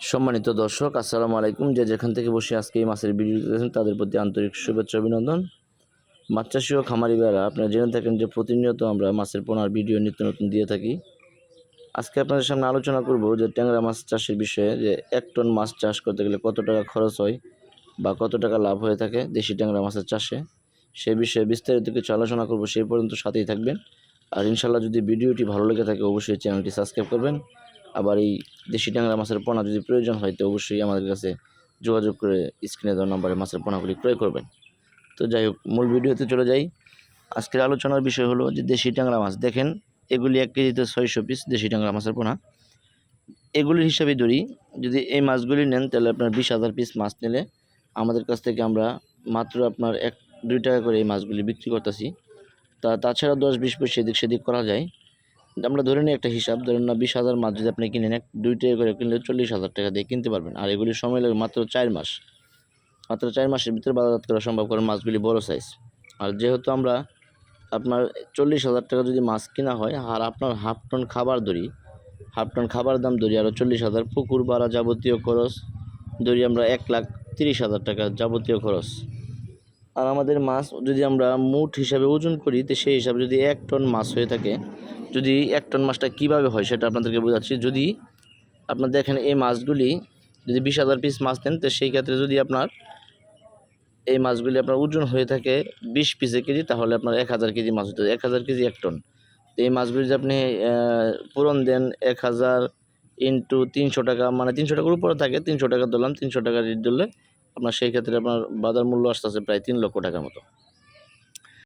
সম্মানিত দর্শক, আসসালামু আলাইকুম। যে যেখান থেকে বসে আজকে এই মাছের ভিডিও দেখেছেন তাদের প্রতি আন্তরিক শুভেচ্ছা, অভিনন্দন। মাছ চাষি ও খামারি বেড়া আপনারা জেনে থাকেন যে প্রতিনিয়ত আমরা মাছের পোনার ভিডিও নিত্য নতুন দিয়ে থাকি। আজকে আপনাদের সামনে আলোচনা করব যে ট্যাংরা মাছ চাষের বিষয়ে, যে এক টন মাছ চাষ করতে গেলে কত টাকা খরচ হয় বা কত টাকা লাভ হয়ে থাকে দেশি ট্যাংরা মাছের চাষে। সে বিষয়ে বিস্তারিত কিছু আলোচনা করব, সেই পর্যন্ত সাথেই থাকবেন। আর ইনশাল্লাহ যদি ভিডিওটি ভালো লেগে থাকে, অবশ্যই চ্যানেলটি সাবস্ক্রাইব করবেন। আবার এই দেশি ট্যাংরা মাছের পোনা যদি প্রয়োজন হয়, তো অবশ্যই আমাদের কাছে যোগাযোগ করে স্ক্রিনে দেওয়া নম্বরে মাছের পোনাগুলি ক্রয় করবেন। তো যাই হোক, মূল ভিডিওতে চলে যাই। আজকের আলোচনার বিষয় হলো যে দেশি ট্যাংরা মাছ। দেখেন, এগুলি এক কেজিতে ছয়শো পিস দেশি ট্যাংরা মাছের পোনা। এগুলির হিসাবে ধরি, যদি এই মাছগুলি নেন, তাহলে আপনার বিশ হাজার পিস মাছ নিলে আমাদের কাছ থেকে আমরা মাত্র আপনার এক, দুই টাকা করে এই মাছগুলি বিক্রি করতেছি। তা, তাছাড়া দশ, বিশ পয়সা এদিক সেদিক করা যায়। আমরা ধরে নিই একটা হিসাব ধরেন না বিশ হাজার মাছ যদি আপনি কিনেন, এক, দুই টাকা করে কিনলে চল্লিশ হাজার টাকা দিয়ে কিনতে পারবেন। আর এগুলির সময় লাগে মাত্র চার মাস। মাত্র চার মাসের ভিতরে বাজারজাত করা সম্ভব কারণ মাছগুলি বড় সাইজ আর যেহেতু আমরা আপনার চল্লিশ হাজার টাকা যদি মাছ কেনা হয়, আর আপনার হাফ টন খাবার ধরি হাফ টন খাবার দাম ধরি আরও চল্লিশ হাজার পুকুর ভাড়া যাবতীয় খরচ ধরি আমরা এক লাখ তিরিশ হাজার টাকা যাবতীয় খরচ। আর আমাদের মাছ যদি আমরা মুঠ হিসাবে ওজন করি, তো সেই হিসাবে যদি এক টন মাছ হয়ে থাকে যদি এক টন মাছটা কীভাবে হয় সেটা আপনাদেরকে বোঝাচ্ছি। যদি আপনার দেখেন এই মাছগুলি যদি বিশ হাজার পিস মাছ নেন, তো সেই ক্ষেত্রে যদি আপনার এই মাছগুলি আপনার ওজন হয়ে থাকে বিশ পিসে কেজি, তাহলে আপনার এক হাজার কেজি মাছ হতে এক হাজার কেজি এক টন। তো এই মাছগুলি যদি আপনি পূরণ দেন এক হাজার ইন্টু তিনশো টাকা মানে তিনশো টাকার উপরে থাকে, তিনশো টাকা ধরলাম তিনশো টাকা রেট ধরলে আপনার সেই ক্ষেত্রে আপনার বাজার মূল্য আসতেছে প্রায় তিন লক্ষ টাকার মতো।